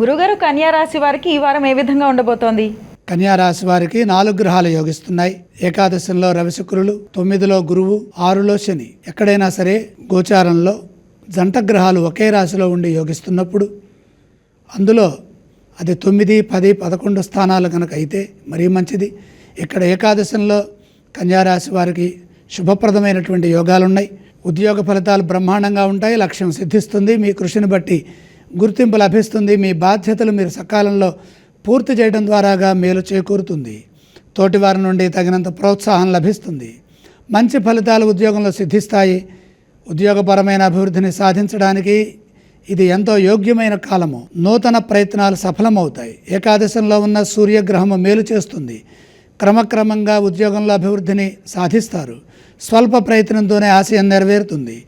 గురుగారు కన్యారాశి వారికి ఈ వారం ఏ విధంగా ఉండబోతోంది? కన్యారాశి వారికి నాలుగు గ్రహాలు యోగిస్తున్నాయి. ఏకాదశంలో రవిశుక్రులు తొమ్మిదిలో గురువు ఆరులో శని. ఎక్కడైనా సరే గోచారంలో జంట గ్రహాలు ఒకే రాశిలో ఉండి యోగిస్తున్నప్పుడు అందులో అది తొమ్మిది పది పదకొండు స్థానాలు కనుక అయితే మరీ మంచిది. ఇక్కడ ఏకాదశంలో కన్యారాశి వారికి శుభప్రదమైనటువంటి యోగాలు ఉన్నాయి ఉద్యోగ ఫలితాలు బ్రహ్మాండంగా ఉంటాయి. లక్ష్యం సిద్ధిస్తుంది. మీ కృషిని బట్టి గుర్తింపు లభిస్తుంది. మీ బాధ్యతలు మీరు సకాలంలో పూర్తి చేయడం ద్వారాగా మేలు చేకూరుతుంది. తోటివారి నుండి తగినంత ప్రోత్సాహం లభిస్తుంది. మంచి ఫలితాలు ఉద్యోగంలో సిద్ధిస్తాయి. ఉద్యోగపరమైన అభివృద్ధిని సాధించడానికి ఇది ఎంతో యోగ్యమైన కాలము. నూతన ప్రయత్నాలు సఫలమవుతాయి. ఏకాదశంలో ఉన్న సూర్యగ్రహము మేలు చేస్తుంది. క్రమక్రమంగా ఉద్యోగంలో అభివృద్ధిని సాధిస్తారు. స్వల్ప ప్రయత్నంతోనే ఆశయం నెరవేరుతుంది.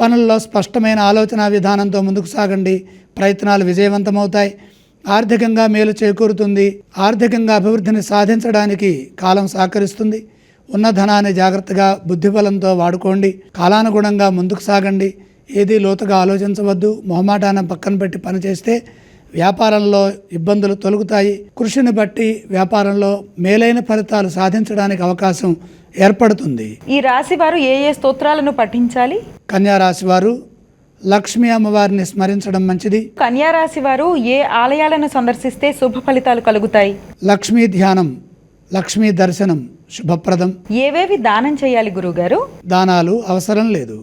పనుల్లో స్పష్టమైన ఆలోచన విధానంతో ముందుకు సాగండి. ప్రయత్నాలు విజయవంతమవుతాయి. ఆర్థికంగా మేలు చేకూరుతుంది. ఆర్థికంగా అభివృద్ధిని సాధించడానికి కాలం సహకరిస్తుంది. ఉన్న ధనాన్ని జాగ్రత్తగా బుద్ధిబలంతో వాడుకోండి. కాలానుగుణంగా ముందుకు సాగండి. ఏది లోతుగా ఆలోచించవద్దు. మొహమాటాన్ని పక్కన పెట్టి పనిచేస్తే వ్యాపారంలో ఇబ్బందులు తొలగుతాయి. కృషిని బట్టి వ్యాపారంలో మేలైన ఫలితాలు సాధించడానికి అవకాశం ఏర్పడుతుంది. ఈ రాశి వారు ఏ ఏ స్తోత్రాలను పఠించాలి? కన్యా రాశి వారు లక్ష్మీ అమ్మవారిని స్మరించడం మంచిది. కన్యా రాశి వారు ఏ ఆలయాలను సందర్శిస్తే శుభ ఫలితాలు కలుగుతాయి? లక్ష్మీ ధ్యానం లక్ష్మీ దర్శనం శుభప్రదం. ఏవేవి దానం చేయాలి గురుగారు? దానాలు అవసరం లేదు.